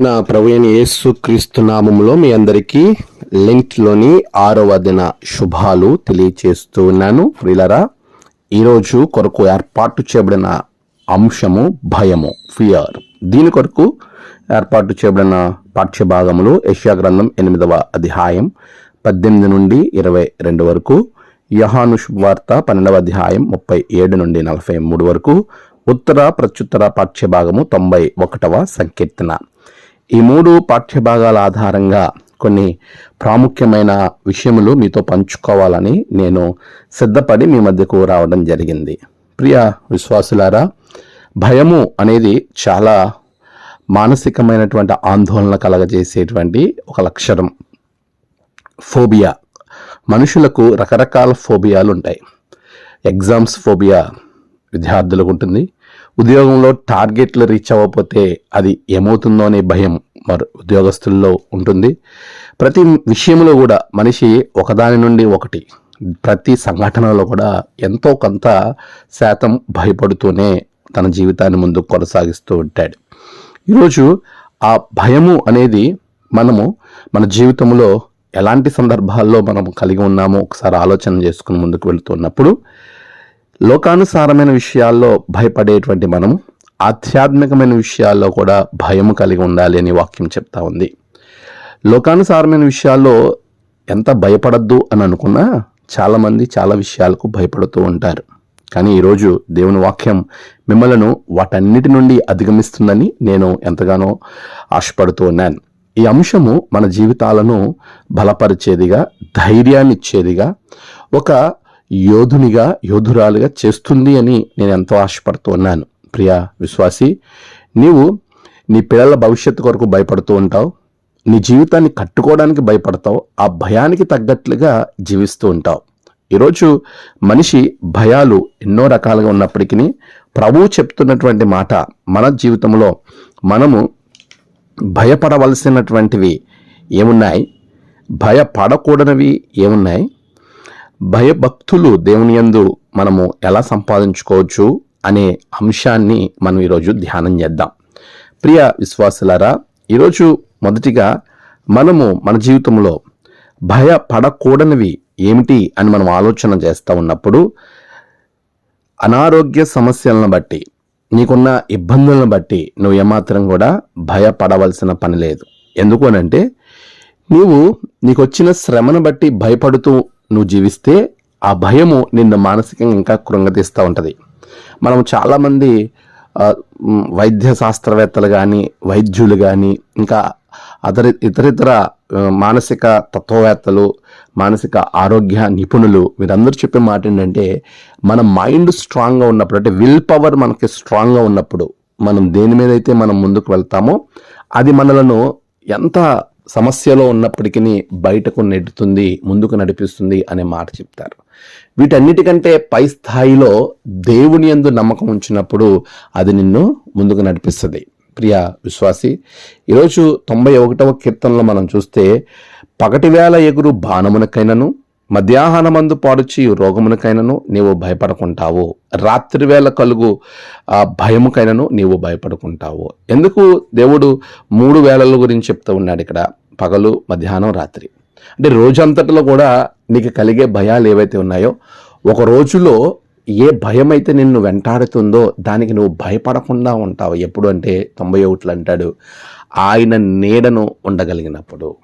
నా ప్రభు అయిన యేసు క్రీస్తు నామములో మీ అందరికీ లింక్లోని ఆరవ దిన శుభాలు తెలియచేస్తూ ఉన్నాను. ఫ్రీలరా ఈరోజు కొరకు ఏర్పాటు చేయబడిన అంశము భయము ఫియర్ దీని కొరకు ఏర్పాటు చేయబడిన పాఠ్యభాగములు యష్యా గ్రంథం ఎనిమిదవ అధ్యాయం పద్దెనిమిది నుండి ఇరవై రెండు వరకు యహాను శుభవార్త పన్నెండవ అధ్యాయం ముప్పై ఏడు నుండి నలభై మూడు వరకు ఉత్తర ప్రత్యుత్తర పాఠ్యభాగము తొంభై ఒకటవ సంకీర్తన. ఈ మూడు పాఠ్యభాగాల ఆధారంగా కొన్ని ప్రాముఖ్యమైన విషయములు మీతో పంచుకోవాలని నేను సిద్ధపడి మీ మధ్యకు రావడం జరిగింది. ప్రియ విశ్వాసులారా భయము అనేది చాలా మానసికమైనటువంటి ఆందోళన కలగజేసేటువంటి ఒక లక్షణం. ఫోబియా. మనుషులకు రకరకాల ఫోబియాలు ఉంటాయి ఎగ్జామ్స్ ఫోబియా విద్యార్థులకు ఉంటుంది. ఉద్యోగంలో టార్గెట్లు రీచ్ అవ్వకపోతే అది ఏమవుతుందో అనే భయం మరి ఉద్యోగస్తుల్లో ఉంటుంది. ప్రతి విషయంలో కూడా మనిషి ఒకదాని నుండి ఒకటి ప్రతి సంఘటనలో కూడా ఎంతో కొంత శాతం భయపడుతూనే తన జీవితాన్ని ముందుకు కొనసాగిస్తూ ఉంటాడు. ఈరోజు ఆ భయము అనేది మనము మన జీవితంలో ఎలాంటి సందర్భాల్లో మనం కలిగి ఉన్నామో ఒకసారి ఆలోచన చేసుకుని ముందుకు వెళుతున్నప్పుడు లోకానుసారమైన విషయాల్లో భయపడేటువంటి మనం ఆధ్యాత్మికమైన విషయాల్లో కూడా భయం కలిగి ఉండాలి అని వాక్యం చెప్తా ఉంది. లోకానుసారమైన విషయాల్లో ఎంత భయపడద్దు అని అనుకున్నా చాలామంది చాలా విషయాలకు భయపడుతూ ఉంటారు. కానీ ఈరోజు దేవుని వాక్యం మిమ్మలను వాటన్నిటి నుండి అధిగమిస్తుందని నేను ఎంతగానో ఆశపడుతూ ఉన్నాను. ఈ అంశము మన జీవితాలను బలపరిచేదిగా ధైర్యాన్ని ఇచ్చేదిగా ఒక యోధునిగా యోధురాలుగా చేస్తుంది అని నేను ఎంతో ఆశపడుతూ ఉన్నాను. ప్రియా విశ్వాసి నీవు నీ పిల్లల భవిష్యత్తు కొరకు భయపడుతూ ఉంటావు. నీ జీవితాన్ని కట్టుకోవడానికి భయపడతావు. ఆ భయానికి తగ్గట్లుగా జీవిస్తూ ఉంటావు. ఈరోజు మనిషి భయాలు ఎన్నో రకాలుగా ఉన్నప్పటికీ ప్రభువు చెప్తున్నటువంటి మాట మన జీవితంలో మనము భయపడవలసినటువంటివి ఏమున్నాయి? భయపడకూడనివి ఏమున్నాయి? భయభక్తులు దేవుని యందు మనము ఎలా సంపాదించుకోవచ్చు అనే అంశాన్ని మనం ఈరోజు ధ్యానం చేద్దాం. ప్రియ విశ్వాసులారా ఈరోజు మొదటిగా మనము మన జీవితంలో భయపడకూడనివి ఏమిటి అని మనం ఆలోచన చేస్తూ ఉన్నప్పుడు అనారోగ్య సమస్యలను బట్టి నీకున్న ఇబ్బందులను బట్టి నువ్వు ఏమాత్రం కూడా భయపడవలసిన పని లేదు. ఎందుకు అనంటే నీవు నీకు వచ్చిన శ్రమను బట్టి భయపడుతూ నువ్వు జీవిస్తే ఆ భయము నిన్ను మానసికంగా ఇంకా కృంగతీస్తూ ఉంటుంది. మనం చాలామంది వైద్య శాస్త్రవేత్తలు కానీ వైద్యులు కానీ ఇంకా అతరి ఇతరితర మానసిక తత్వవేత్తలు మానసిక ఆరోగ్య నిపుణులు వీరందరూ చెప్పే మాట ఏంటంటే మన మైండ్ స్ట్రాంగ్గా ఉన్నప్పుడు అంటే విల్ పవర్ మనకి స్ట్రాంగ్గా ఉన్నప్పుడు మనం దేని మీద అయితే మనం ముందుకు వెళ్తామో అది మనలను ఎంత సమస్యలో ఉన్నప్పటికీ బయటకు నెడుతుంది ముందుకు నడిపిస్తుంది అనే మాట చెప్తారు. వీటన్నిటికంటే పై స్థాయిలో దేవుని యందు నమ్మకం ఉంచినప్పుడు అది నిన్ను ముందుకు నడిపిస్తుంది. ప్రియ విశ్వాసి ఈరోజు తొంభై ఒకటవ కీర్తనలో మనం చూస్తే పగటివేళ ఎగురు బాణమునకైనను మధ్యాహ్నమందు పాడుచి రోగమునకైనను నీవు భయపడకుంటావు. రాత్రివేళ కలుగు ఆ భయముకైనను నీవు భయపడుకుంటావు. ఎందుకు దేవుడు మూడు వేళల గురించి చెప్తూ ఉన్నాడు ఇక్కడ పగలు మధ్యాహ్నం రాత్రి. అంటే రోజంతటిలో కూడా నీకు కలిగే భయాలు ఏవైతే ఉన్నాయో ఒక రోజులో ఏ భయం అయితే నిన్ను వెంటాడుతుందో దానికి నువ్వు భయపడకుండా ఉంటావు. ఎప్పుడు అంటే తొంభై ఒకటిలో అంటాడు ఆయన నీడను ఉండగలిగినప్పుడు.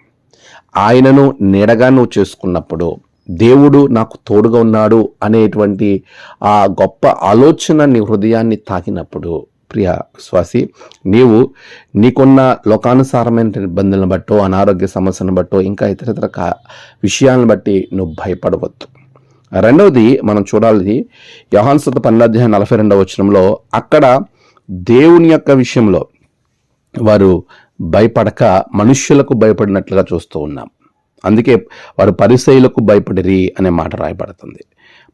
ఆయనను నీడగా నువ్వు చేసుకున్నప్పుడు. దేవుడు నాకు తోడుగా ఉన్నాడు అనేటువంటి ఆ గొప్ప ఆలోచన నీ హృదయాన్ని తాకినప్పుడు ప్రియ విశ్వాసి నీవు నీకున్న లోకానుసారమైన ఇబ్బందులను బట్టో అనారోగ్య సమస్యను బట్టో ఇంకా ఇతరితర కా విషయాలను బట్టి నువ్వు భయపడవద్దు. రెండవది మనం చూడాలి యోహాన్సత పన్నెండాధ్యాయం నలభై రెండవ వచనంలో అక్కడ దేవుని యొక్క విషయంలో వారు భయపడక మనుష్యులకు భయపడినట్లుగా చూస్తూ ఉన్నాం. అందుకే వారు పరిశైలకు భయపడిరి అనే మాట రాయబడుతుంది.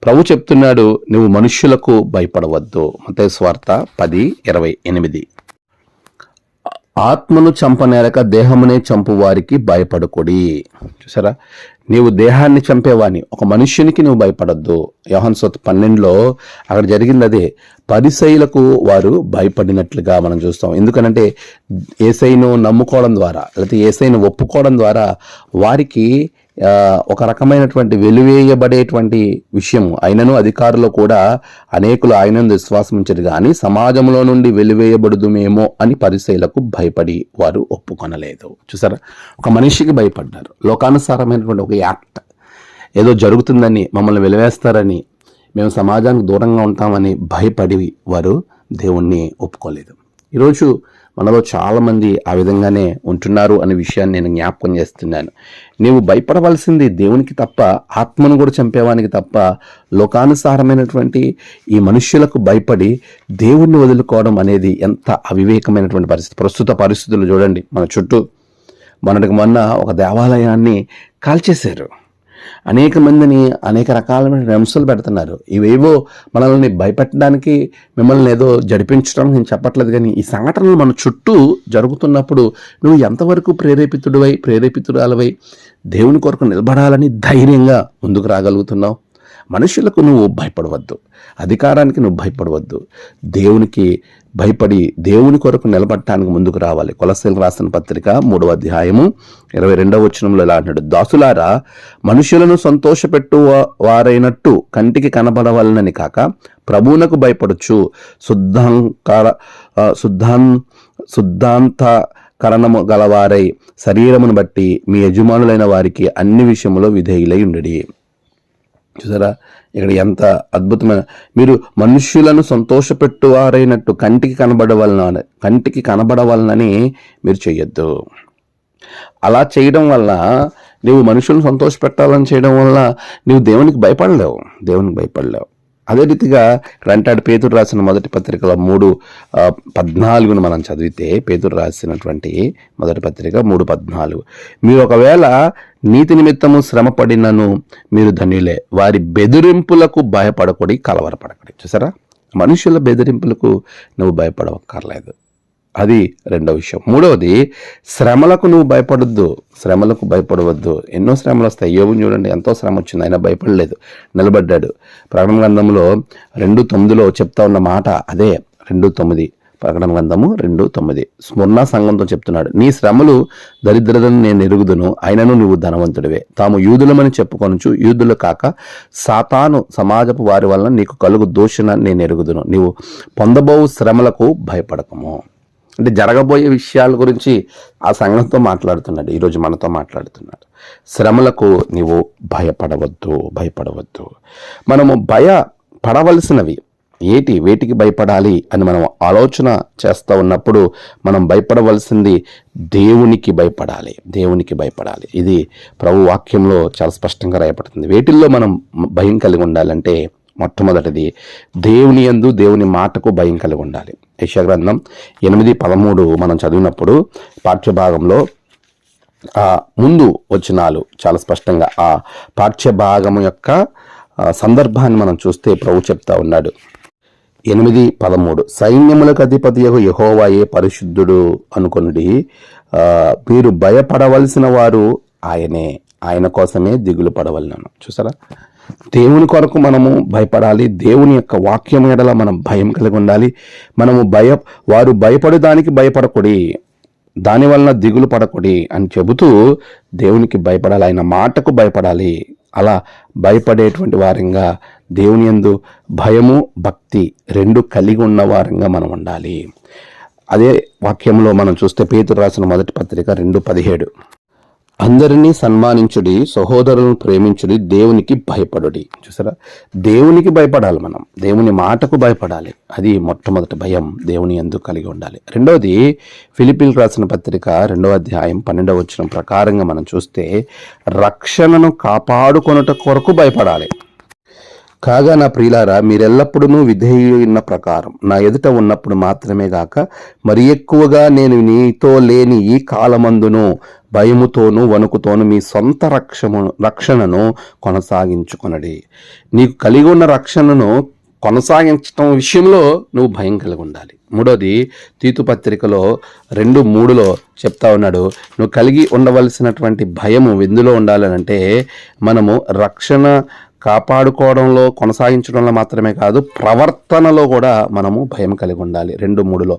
ప్రభు చెప్తున్నాడు నువ్వు మనుష్యులకు భయపడవద్దు. మతేశ్వార్త పది ఇరవై ఎనిమిది. ఆత్మను చంపనేరక దేహమునే చంపు వారికి భయపడకుడి. చూసారా? నీవు దేహాన్ని చంపేవాని ఒక మనుష్యునికి నువ్వు భయపడద్దు. యోహన్సోత్ పన్నెండులో అక్కడ జరిగింది అదే. పరిసైలకు వారు భయపడినట్లుగా మనం చూస్తాం. ఎందుకనంటే ఏసైను నమ్ముకోవడం ద్వారా లేకపోతే ఏసైను ఒప్పుకోవడం ద్వారా వారికి ఒక రకమైనటువంటి వెలువేయబడేటువంటి విషయం అయినను అధికారులు కూడా అనేకులు ఆయనను విశ్వాసం ఉంచారు కానీ సమాజంలో నుండి వెలువేయబడుదుమేమో అని పరిశైలకు భయపడి వారు ఒప్పుకొనలేదు. చూసారా? ఒక మనిషికి భయపడ్డారు. లోకానుసారమైనటువంటి ఒక యాక్ట్. ఏదో జరుగుతుందని మమ్మల్ని వెలివేస్తారని మేము సమాజానికి దూరంగా ఉంటామని భయపడి వారు దేవుణ్ణి ఒప్పుకోలేదు. ఈరోజు మనలో చాలామంది ఆ విధంగానే ఉంటున్నారు అనే విషయాన్ని నేను జ్ఞాపకం చేస్తున్నాను. నీవు భయపడవలసింది దేవునికి తప్ప ఆత్మను కూడా చంపేవానికి తప్ప లోకానుసారమైనటువంటి ఈ మనుష్యులకు భయపడి దేవుణ్ణి వదులుకోవడం అనేది ఎంత అవివేకమైనటువంటి పరిస్థితి. ప్రస్తుత పరిస్థితులు చూడండి మన చుట్టూ. మొన్నటికి మొన్న ఒక దేవాలయాన్ని కాల్చేశారు. అనేక మందిని అనేక రకాలమైన హింసలు పెడుతున్నారు. ఇవేవో మనల్ని భయపెట్టడానికి మిమ్మల్ని ఏదో జడిపించడం నేను చెప్పట్లేదు కానీ ఈ సంఘటనలు మన చుట్టూ జరుగుతున్నప్పుడు నువ్వు ఎంతవరకు ప్రేరేపితుడివై ప్రేరేపితురాలవై దేవుని కొరకు నిలబడాలని ధైర్యంగా ముందుకు రాగలుగుతున్నావు. మనుషులకు నువ్వు భయపడవద్దు. అధికారానికి నువ్వు భయపడవద్దు. దేవునికి భయపడి దేవుని కొరకు నిలబడటానికి ముందుకు రావాలి. కొలసీలు రాసిన పత్రిక మూడవ అధ్యాయము ఇరవై రెండవ వచనంలో ఇలా అంటాడు దాసులారా మనుషులను సంతోషపెట్టు వారైనట్టు కంటికి కనబడవాలనని కాక ప్రభువునకు భయపడచ్చు. శుద్ధాంకార శుద్ధాన్ శుద్ధాం శుద్ధాంత కరణము గలవారై శరీరమును బట్టి మీ యజమానులైన వారికి అన్ని విషయములో విధేయులై ఉండడి. చూసారా? ఇక్కడ ఎంత అద్భుతమైన మీరు మనుష్యులను సంతోషపెట్టువారైనట్టు కంటికి కనబడవలన కంటికి కనబడవలనని మీరు చేయొద్దు అలా చేయడం వల్ల నీవు మనుషులను సంతోషపెట్టాలని చేయడం వల్ల నీవు దేవునికి భయపడలేవు. దేవునికి భయపడలేవు. అదే రీతిగా ఇక్కడ అంటాడు రాసిన మొదటి పత్రికలో మూడు పద్నాలుగును మనం చదివితే పేతుడు రాసినటువంటి మొదటి పత్రిక మూడు పద్నాలుగు. మీరు ఒకవేళ నీతి నిమిత్తము శ్రమపడినను మీరు ధన్యులే. వారి బెదిరింపులకు భయపడకూడి కలవరపడకూడదు చూసారా? మనుషుల బెదిరింపులకు నువ్వు భయపడవక్కర్లేదు అది రెండో విషయం. మూడవది శ్రమలకు నువ్వు భయపడొద్దు. శ్రమలకు భయపడవద్దు. ఎన్నో శ్రమలు వస్తాయి యోగుని చూడండి ఎంతో శ్రమ వచ్చింది ఆయన భయపడలేదు. నిలబడ్డాడు. ప్రకటన గ్రంథంలో రెండు తొమ్మిదిలో చెప్తా ఉన్న మాట అదే. రెండు తొమ్మిది. ప్రకటన గ్రంథము రెండు తొమ్మిది. స్మరణ సంఘంతో చెప్తున్నాడు నీ శ్రమలు దరిద్రతను నేను ఎరుగుదును. అయినను నువ్వు ధనవంతుడివే. తాము యూదులమని చెప్పుకొనుచు యూదులు కాక సాతాను సమాజపు వారి వలన నీకు కలుగు దూషణ నేను ఎరుగుదును. నీవు పొందబోవు శ్రమలకు భయపడకము. అంటే జరగబోయే విషయాల గురించి ఆ సంఘంతో మాట్లాడుతున్నాడు ఈరోజు మనతో మాట్లాడుతున్నాడు. శ్రమలకు నీవు భయపడవద్దు భయపడవద్దు. మనము భయపడవలసినవి ఏటి? వేటికి భయపడాలి అని మనం ఆలోచన చేస్తూ ఉన్నప్పుడు మనం భయపడవలసింది దేవునికి భయపడాలి దేవునికి భయపడాలి. ఇది ప్రభు వాక్యంలో చాలా స్పష్టంగా రాయబడుతుంది. వేటిల్లో మనం భయం కలిగి ఉండాలంటే మొట్టమొదటిది దేవుని యందు దేవుని మాటకు భయం కలిగి ఉండాలి. యెషయా ఎనిమిది పదమూడు మనం చదివినప్పుడు పాఠ్యభాగంలో ఆ ముందు వచనాలు చాలా స్పష్టంగా ఆ పాఠ్యభాగము యొక్క సందర్భాన్ని మనం చూస్తే ప్రభు చెప్తా ఉన్నాడు. ఎనిమిది పదమూడు. సైన్యములకు అధిపతి యహోవాయే పరిశుద్ధుడు అనుకునుడి. మీరు భయపడవలసిన వారు ఆయనే. ఆయన కోసమే దిగులు పడవలను. చూసారా? దేవుని కొరకు మనము భయపడాలి. దేవుని యొక్క వాక్యం ఎడల మనం భయం కలిగి ఉండాలి. మనము భయ వారు భయపడడానికి భయపడకూడి. దాని వలన దిగులు పడకూడి అని చెబుతూ దేవునికి భయపడాలి. ఆయన మాటకు భయపడాలి. అలా భయపడేటువంటి వారంగా దేవుని యందు భయము భక్తి రెండు కలిగి ఉన్న వారంగా మనం ఉండాలి. అదే వాక్యంలో మనం చూస్తే పేతురు రాసిన మొదటి పత్రిక రెండు పదిహేడు. అందరినీ సన్మానించుడి సహోదరులను ప్రేమించుడి దేవునికి భయపడుడి. చూసారా? దేవునికి భయపడాలి మనం. దేవుని మాటకు భయపడాలి. అది మొట్టమొదటి భయం దేవుని ఎందుకు కలిగి ఉండాలి. రెండవది ఫిలిపిల్ రాసిన పత్రిక రెండవ అధ్యాయం పన్నెండవ వచ్చిన ప్రకారంగా మనం చూస్తే రక్షణను కాపాడుకొనుట కొరకు భయపడాలి. కాగా నా ప్రియులారా మీరెల్లప్పుడూ విధేయున్న ప్రకారం నా ఎదుట ఉన్నప్పుడు మాత్రమే గాక మరి ఎక్కువగా నేను నీతో లేని ఈ కాలమందును భయముతోనూ వణుకుతోనూ మీ సొంత రక్షము రక్షణను కొనసాగించుకొనడి. నీకు కలిగి ఉన్న రక్షణను కొనసాగించటం విషయంలో నువ్వు భయం కలిగి ఉండాలి. మూడోది తీతు పత్రికలో రెండు మూడులో చెప్తా ఉన్నాడు నువ్వు కలిగి ఉండవలసినటువంటి భయము ఎందులో ఉండాలనంటే మనము రక్షణ కాపాడుకోవడంలో కొనసాగించడంలో మాత్రమే కాదు ప్రవర్తనలో కూడా మనము భయం కలిగి ఉండాలి. రెండు మూడులో.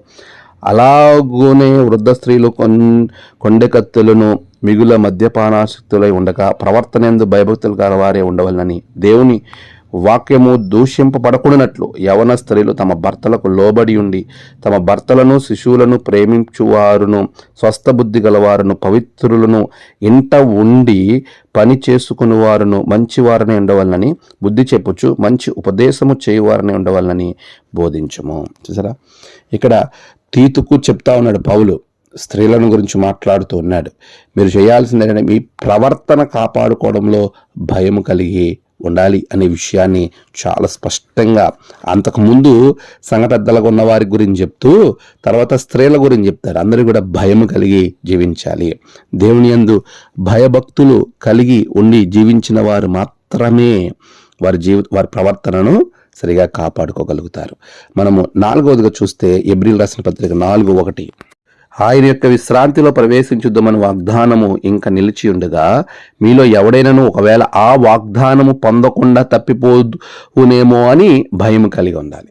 అలాగూనే వృద్ధ స్త్రీలు కొన్ కొండెకత్తులను మిగుల మద్యపానాసక్తులై ఉండక ప్రవర్తనేందు భయభక్తులు గల వారే ఉండవలనని దేవుని వాక్యము దూషింపబడకున్నట్లు యవన స్త్రీలు తమ భర్తలకు లోబడి ఉండి తమ భర్తలను శిశువులను ప్రేమించువారును స్వస్థ బుద్ధి గలవారును పవిత్రులను ఇంట ఉండి పని చేసుకుని వారును మంచివారనే ఉండవాలని బుద్ధి చెప్పొచ్చు మంచి ఉపదేశము చేయువారనే ఉండవాలని బోధించము. చూసారా? ఇక్కడ తీతుకు చెప్తా ఉన్నాడు పౌలు. స్త్రీలను గురించి మాట్లాడుతూ ఉన్నాడు. మీరు చేయాల్సింది ఏంటంటే మీ ప్రవర్తన కాపాడుకోవడంలో భయము కలిగి ఉండాలి అనే విషయాన్ని చాలా స్పష్టంగా అంతకుముందు సంఘ పెద్దలకు ఉన్న వారి గురించి చెప్తూ తర్వాత స్త్రీల గురించి చెప్తారు. అందరూ కూడా భయం కలిగి జీవించాలి. దేవుని యందు భయభక్తులు కలిగి ఉండి జీవించిన వారు మాత్రమే వారి జీవి వారి ప్రవర్తనను సరిగా కాపాడుకోగలుగుతారు. మనము నాలుగవదిగా చూస్తే ఎబ్రిల్ రాసిన పత్రిక నాలుగు ఒకటి. ఆయన యొక్క విశ్రాంతిలో ప్రవేశించుద్దామని వాగ్దానము ఇంకా నిలిచి ఉండగా మీలో ఎవడైనాను ఒకవేళ ఆ వాగ్దానము పొందకుండా తప్పిపోనేమో అని భయం కలిగి ఉండాలి.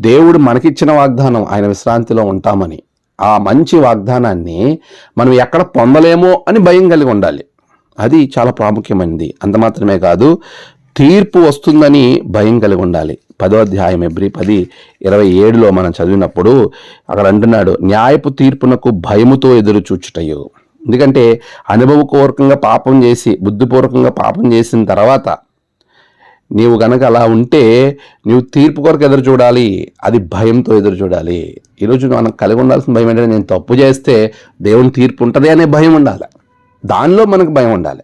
దేవుడు మనకిచ్చిన వాగ్దానం ఆయన విశ్రాంతిలో ఉంటామని. ఆ మంచి వాగ్దానాన్ని మనం ఎక్కడ పొందలేమో అని భయం కలిగి ఉండాలి. అది చాలా ప్రాముఖ్యమైనది. అంత మాత్రమే కాదు తీర్పు వస్తుందని భయం కలిగి ఉండాలి. పదో అధ్యాయం ఎబ్రి పది ఇరవై ఏడులో మనం చదివినప్పుడు అక్కడ అంటున్నాడు న్యాయపు తీర్పునకు భయముతో ఎదురు చూచుటయు. ఎందుకంటే అనుభవపూర్వకంగా పాపం చేసి బుద్ధిపూర్వకంగా పాపం చేసిన తర్వాత నీవు గనక అలా ఉంటే నీవు తీర్పు కొరకు ఎదురు చూడాలి అది భయంతో ఎదురు చూడాలి. ఈరోజు మనం కలిగి ఉండాల్సిన భయం ఏంటంటే నేను తప్పు చేస్తే దేవుని తీర్పు ఉంటుంది అనే భయం ఉండాలి. దానిలో మనకు భయం ఉండాలి.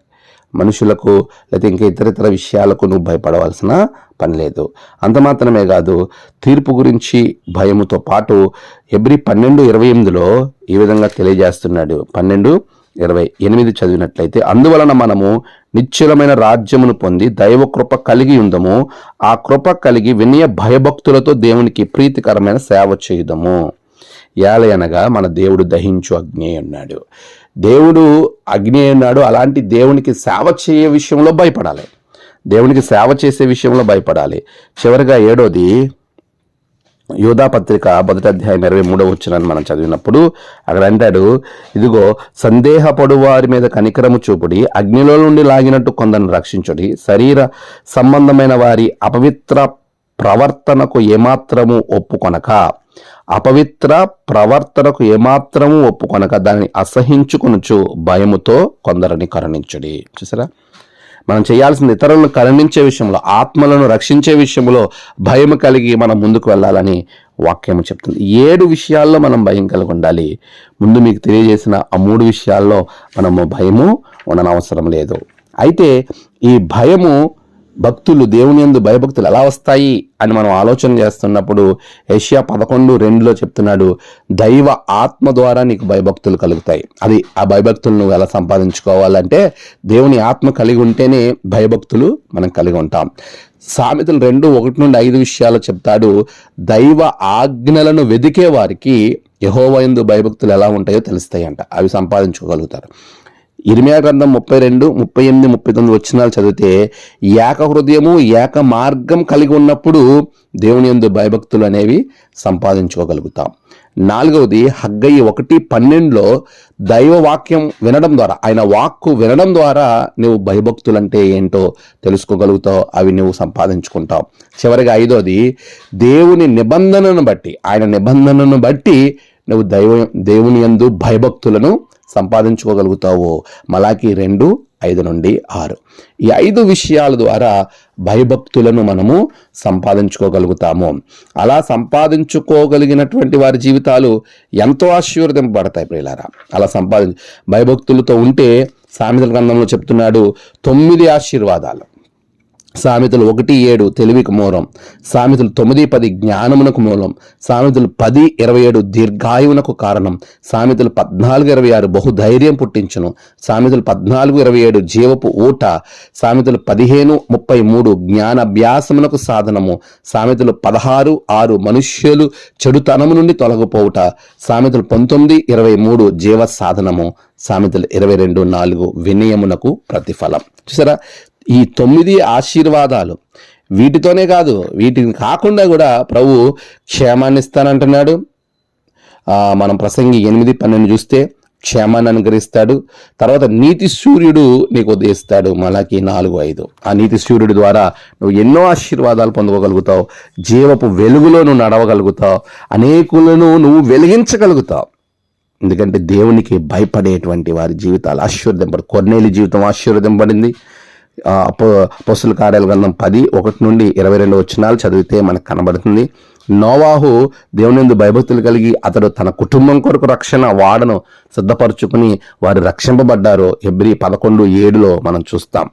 మనుషులకు లేకపోతే ఇంకా ఇతర ఇతర విషయాలకు నువ్వు భయపడవలసిన పని లేదు. అంత మాత్రమే కాదు తీర్పు గురించి భయముతో పాటు ఎబ్రి పన్నెండు ఇరవై ఎనిమిదిలో ఈ విధంగా తెలియజేస్తున్నాడు. పన్నెండు ఇరవై ఎనిమిది చదివినట్లయితే అందువలన మనము నిశ్చలమైన రాజ్యమును పొంది దైవ కృప కలిగి ఉందము. ఆ కృప కలిగి వినయ భయభక్తులతో దేవునికి ప్రీతికరమైన సేవ చేయుదము. ఏలయనగా మన దేవుడు దహించు అగ్ని అన్నాడు. దేవుడు అగ్ని అన్నాడు అలాంటి దేవునికి సేవ చేయ విషయంలో భయపడాలి. దేవునికి సేవ చేసే విషయంలో భయపడాలి. చివరిగా ఏడోది యోధా పత్రిక మొదటి అధ్యాయం ఇరవై మూడవ వచ్చినాన్ని మనం చదివినప్పుడు అక్కడ అంటాడు ఇదిగో సందేహపడు వారి మీద కనికరము చూపుడి అగ్నిలో నుండి లాగినట్టు కొందరిని రక్షించుడి. శరీర సంబంధమైన వారి అపవిత్ర ప్రవర్తనకు ఏమాత్రము ఒప్పుకొనక అపవిత్ర ప్రవర్తనకు ఏమాత్రము ఒప్పుకొనక దానిని అసహించుకొనుచు భయముతో కొందరిని కరుణించుడి. చూసారా? మనం చేయాల్సింది ఇతరులను కరుణించే విషయంలో ఆత్మలను రక్షించే విషయంలో భయం కలిగి మనం ముందుకు వెళ్ళాలని వాక్యం చెప్తుంది. ఏడు విషయాల్లో మనం భయం కలిగి ఉండాలి. ముందు మీకు తెలియజేసిన ఆ మూడు విషయాల్లో మనము భయము ఉండనవసరం లేదు. అయితే ఈ భయము భక్తులు దేవుని యందు భయభక్తులు ఎలా వస్తాయి అని మనం ఆలోచన చేస్తున్నప్పుడు ఏషియా పదకొండు రెండులో చెప్తున్నాడు దైవ ఆత్మ ద్వారా నీకు భయభక్తులు కలుగుతాయి. అది ఆ భయభక్తులు నువ్వు ఎలా సంపాదించుకోవాలంటే దేవుని ఆత్మ కలిగి ఉంటేనే భయభక్తులు మనం కలిగి ఉంటాం. సామెతలు రెండు ఒకటి నుండి ఐదు విషయాలు చెప్తాడు దైవ ఆజ్ఞలను వెదికే వారికి యహోవయందు భయభక్తులు ఎలా ఉంటాయో తెలుస్తాయంట. అవి సంపాదించుకోగలుగుతారు. ఇరిమియా గ్రంథం ముప్పై రెండు ముప్పై ఎనిమిది ముప్పై తొమ్మిది వచ్చినాలు చదివితే ఏక హృదయము ఏక మార్గం కలిగి ఉన్నప్పుడు దేవుని యందు భయభక్తులు అనేవి సంపాదించుకోగలుగుతాం. నాలుగవది హగ్గయి ఒకటి పన్నెండులో దైవవాక్యం వినడం ద్వారా ఆయన వాక్కు వినడం ద్వారా నువ్వు భయభక్తులు అంటే ఏంటో తెలుసుకోగలుగుతావు అవి నువ్వు సంపాదించుకుంటావు. చివరిగా ఐదోది దేవుని నిబంధనను బట్టి ఆయన నిబంధనను బట్టి నువ్వు దైవ దేవుని యందు భయభక్తులను సంపాదించుకోగలుగుతావో? మలాకి రెండు ఐదు నుండి ఆరు. ఈ ఐదు విషయాల ద్వారా భయభక్తులను మనము సంపాదించుకోగలుగుతాము. అలా సంపాదించుకోగలిగినటువంటి వారి జీవితాలు ఎంతో ఆశీర్వదింపబడతాయి ప్రియులారా. అలా సంపాదించ భయభక్తులతో ఉంటే సామెతల గ్రంథంలో చెప్తున్నాడు తొమ్మిది ఆశీర్వాదాలు. సామెతలు ఒకటి ఏడు తెలివికి మూలం సామెతలు తొమ్మిది పది జ్ఞానమునకు మూలం సామెతలు పది ఇరవై ఏడు దీర్ఘాయువునకు కారణం సామెతలు పద్నాలుగు ఇరవై ఆరు బహుధైర్యం పుట్టించును సామెతలు పద్నాలుగు ఇరవై ఏడు జీవపు ఊట సామెతలు పదిహేను ముప్పై మూడు జ్ఞానాభ్యాసమునకు సాధనము సామెతలు పదహారు ఆరు మనుష్యులు చెడుతనము నుండి తొలగిపోవుట సామెతలు పంతొమ్మిది ఇరవై మూడు జీవ సాధనము సామెతలు ఇరవై రెండు నాలుగు వినయమునకు ప్రతిఫలం. చూసారా? ఈ తొమ్మిది ఆశీర్వాదాలు. వీటితోనే కాదు వీటిని కాకుండా కూడా ప్రభు క్షేమాన్ని ఇస్తానంటున్నాడు. మనం ప్రసంగి ఎనిమిది పన్నెండు చూస్తే క్షేమాన్ని అనుగ్రహిస్తాడు. తర్వాత నీతి సూర్యుడు నీకు ఉదయిస్తాడు. మళ్ళాకి నాలుగు ఐదు. ఆ నీతి సూర్యుడి ద్వారా నువ్వు ఎన్నో ఆశీర్వాదాలు పొందుకోగలుగుతావు జీవపు వెలుగులో నువ్వు నడవగలుగుతావు. అనేకులను నువ్వు వెలిగించగలుగుతావు. ఎందుకంటే దేవునికి భయపడేటువంటి వారి జీవితాలు ఆశీర్వదింపడు కొన్నేళ్ళు జీవితం ఆశీర్వదింపడింది అపోస్తుల కార్యాల గ్రంథం పది ఒకటి నుండి ఇరవై రెండు వచనాలు చదివితే మనకు కనబడుతుంది. నోవాహు దేవుని భయభక్తులు కలిగి అతడు తన కుటుంబం కొరకు రక్షణ వాడను సిద్ధపరచుకుని వారు రక్షింపబడ్డారు ఎబ్రి పదకొండు ఏడులో మనం చూస్తాం.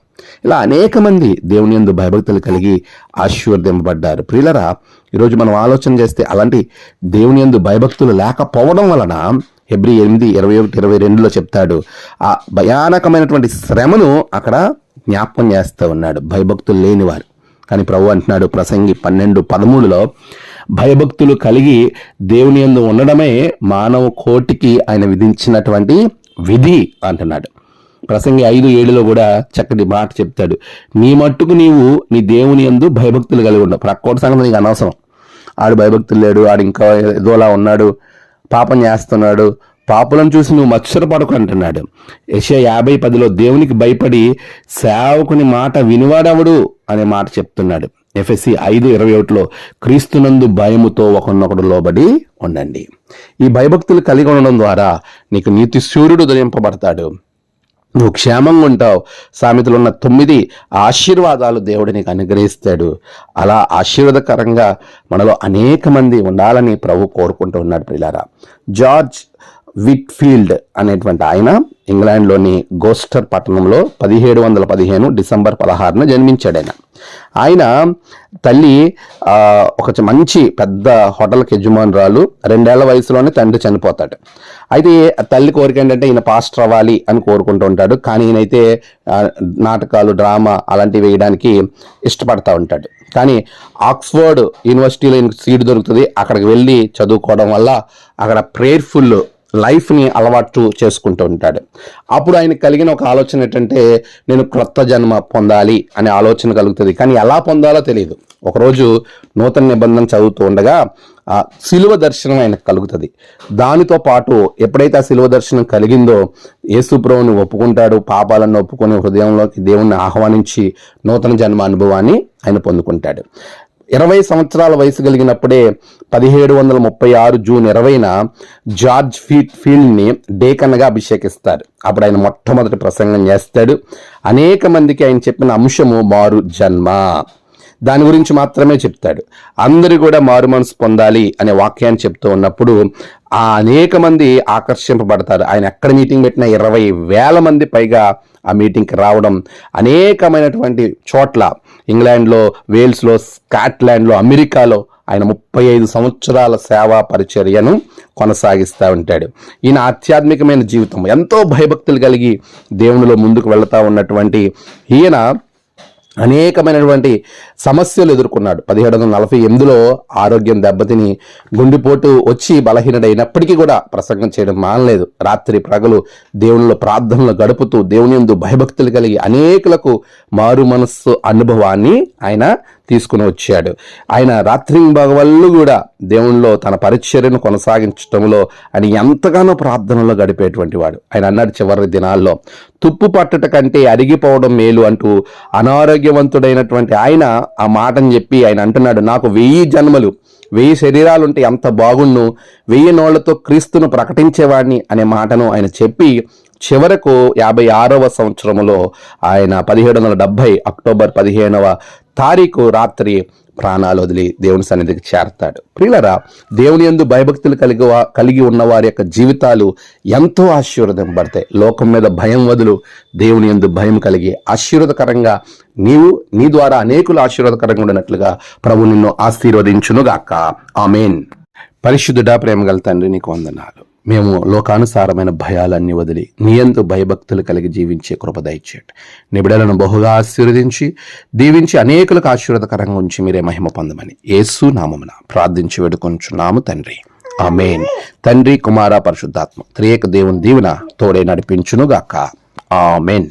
ఇలా అనేక మంది దేవుని యందు భయభక్తులు కలిగి ఆశీర్వదింపబడ్డారు. ప్రియులరా ఈరోజు మనం ఆలోచన చేస్తే అలాంటి దేవుని యందు భయభక్తులు లేకపోవడం వలన హెబ్రి ఎనిమిది ఇరవై ఒకటి ఇరవై రెండులో చెప్తాడు ఆ భయానకమైనటువంటి శ్రమను అక్కడ జ్ఞాపకం చేస్తూ ఉన్నాడు. భయభక్తులు లేనివారు. కానీ ప్రభు అంటున్నాడు ప్రసంగి పన్నెండు పదమూడులో భయభక్తులు కలిగి దేవుని యందు ఉండడమే మానవ కోటికి ఆయన విధించినటువంటి విధి అంటున్నాడు. ప్రసంగి ఐదు ఏడులో కూడా చక్కటి మాట చెప్తాడు. నీ మట్టుకు నీవు నీ దేవుని యందు భయభక్తులు కలిగి ఉండవు ప్రక్కోటి సంగతి నీకు అనవసరం. ఆడు భయభక్తులు లేడు ఆడు ఇంకా ఏదోలా ఉన్నాడు పాపం చేస్తున్నాడు పాపులను చూసి నువ్వు మత్సరపడకు అంటున్నాడు. యశ యాభై పదిలో దేవునికి భయపడి సేవకుని మాట వినివాడవడు? అనే మాట చెప్తున్నాడు. ఎఫ్ఎస్సి ఐదు ఇరవై ఒకటిలో క్రీస్తునందు భయముతో ఒకనొకడు లోబడి ఉండండి. ఈ భయభక్తులు కలిగి ఉండడం ద్వారా నీకు నీతి సూర్యుడు ఉదయింపబడతాడు. నువ్వు క్షేమంగా ఉంటావు. సామెతలు ఉన్న తొమ్మిది ఆశీర్వాదాలు దేవుడు నీకు అనుగ్రహిస్తాడు. అలా ఆశీర్వాదకరంగా మనలో అనేక మంది ఉండాలని ప్రభు కోరుకుంటూ ఉన్నాడు ప్రిలారా జార్జ్ విట్ఫీల్డ్ అనేటువంటి ఆయన ఇంగ్లాండ్లోని గోస్టర్ పట్టణంలో పదిహేడు వందల పదిహేను డిసెంబర్ పదహారున జన్మించాడు ఆయన ఆయన తల్లి ఒక మంచి పెద్ద హోటల్కి యజమానురాలు రెండేళ్ళ వయసులోనే తండ్రి చనిపోతాడు. అయితే తల్లి కోరిక ఏంటంటే ఈయన పాస్టర్ అవ్వాలి అని కోరుకుంటూ ఉంటాడు. కానీ ఈయనైతే నాటకాలు డ్రామా అలాంటివి వేయడానికి ఇష్టపడతా ఉంటాడు. కానీ ఆక్స్ఫర్డ్ యూనివర్సిటీలో ఈయనకు సీట్ దొరుకుతుంది. అక్కడికి వెళ్ళి చదువుకోవడం వల్ల అక్కడ ప్రేయర్ఫుల్ లైఫ్ని అలవాటు చేసుకుంటూ ఉంటాడు. అప్పుడు ఆయన కలిగిన ఒక ఆలోచన ఏంటంటే నేను క్రొత్త జన్మ పొందాలి అనే ఆలోచన కలుగుతుంది. కానీ ఎలా పొందాలో తెలియదు ఒకరోజు నూతన నిబంధన చదువుతూ ఉండగా ఆ శిలువ దర్శనం ఆయనకు కలుగుతుంది. దానితో పాటు ఎప్పుడైతే ఆ శిలువ దర్శనం కలిగిందో యేసుప్రభుని ఒప్పుకుంటాడు. పాపాలను ఒప్పుకొని హృదయంలోకి దేవుణ్ణి ఆహ్వానించి నూతన జన్మ అనుభవాన్ని ఆయన పొందుకుంటాడు. ఇరవై సంవత్సరాల వయసు కలిగినప్పుడే పదిహేడు వందల ముప్పై ఆరు జూన్ ఇరవైన జార్జ్ ఫీట్ ఫీల్డ్ని డేకన్గా అభిషేకిస్తారు. అప్పుడు ఆయన మొట్టమొదటి ప్రసంగం చేస్తాడు. అనేక మందికి ఆయన చెప్పిన అంశము మారు జన్మ. దాని గురించి మాత్రమే చెప్తాడు. అందరూ కూడా మారు మనసు పొందాలి అనే వాక్యాన్ని చెప్తూ ఉన్నప్పుడు ఆ అనేక మంది ఆకర్షింపబడతారు. ఆయన ఎక్కడ మీటింగ్ పెట్టినా ఇరవై వేల మంది పైగా ఆ మీటింగ్కి రావడం అనేకమైనటువంటి చోట్ల ఇంగ్లాండ్లో వేల్స్లో స్కాట్లాండ్లో అమెరికాలో ఆయన ముప్పై ఐదు సంవత్సరాల సేవా పరిచర్యను కొనసాగిస్తూ ఉంటాడు. ఈయన ఆధ్యాత్మికమైన జీవితం. ఎంతో భయభక్తులు కలిగి దేవునిలో ముందుకు వెళుతూ ఉన్నటువంటి ఈయన అనేకమైనటువంటి సమస్యలు ఎదుర్కొన్నాడు. పదిహేడు వందల నలభై ఎనిమిదిలో ఆరోగ్యం దెబ్బతిని గుండెపోటు వచ్చి బలహీనుడైనప్పటికీ కూడా ప్రసంగం చేయడం మానలేదు. రాత్రి ప్రగలు దేవునిలో ప్రార్థనలు గడుపుతూ దేవుని యందు భయభక్తులు కలిగి అనేకులకు మారు మనస్సు అనుభవాన్ని ఆయన తీసుకుని వచ్చాడు. ఆయన రాత్రి భగవల్లు కూడా దేవునిలో తన పరిచర్యను కొనసాగించడంలో ఆయన ఎంతగానో ప్రార్థనలో గడిపేటువంటి వాడు. ఆయన అన్నాడు చివరి దినాల్లో తుప్పు పట్టుట కంటే అరిగిపోవడం మేలు అంటూ అనారోగ్యవంతుడైనటువంటి ఆయన ఆ మాటను చెప్పి ఆయన అంటున్నాడు నాకు వెయ్యి జన్మలు వెయ్యి శరీరాలు ఉంటే ఎంత బాగుండు వెయ్యి నోళ్ళతో క్రీస్తును ప్రకటించేవాడిని అనే మాటను ఆయన చెప్పి చివరకు యాభై ఆరవ సంవత్సరములో ఆయన పదిహేడు వందల డెబ్భై అక్టోబర్ పదిహేనవ తారీఖు రాత్రి ప్రాణాలు వదిలి దేవుని సన్నిధికి చేరతాడు. ప్రియులరా దేవుని యందు భయభక్తులు కలిగి కలిగి ఉన్న వారి యొక్క జీవితాలు ఎంతో ఆశీర్వదింపబడతాయి. లోకం మీద భయం వదులు దేవుని యందు భయం కలిగి ఆశీర్వదకరంగా నీవు నీ ద్వారా అనేకులు ఆశీర్వాదకరంగా ఉన్నట్లుగా ప్రభు నిన్ను ఆశీర్వదించునుగాక. ఆమెన్. పరిశుద్ధుడా ప్రేమగల తండ్రి నీకు వందనాలు. మేము లోకానుసారమైన భయాలన్నీ వదిలి నీయందు భయభక్తులు కలిగి జీవించే కృప నిబిడలను బహుగా ఆశీర్వదించి దీవించి అనేకులకు ఆశీర్వదకరంగా ఉంచి మీరే మహిమ పొందమని యేసు నామమున ప్రార్థించి వేడుకొంచున్నాము తండ్రి. ఆమెన్. తండ్రి కుమార పరిశుద్ధాత్మ త్రియేక దేవుని దీవెన తోడే నడిపించునుగాక. ఆమెన్.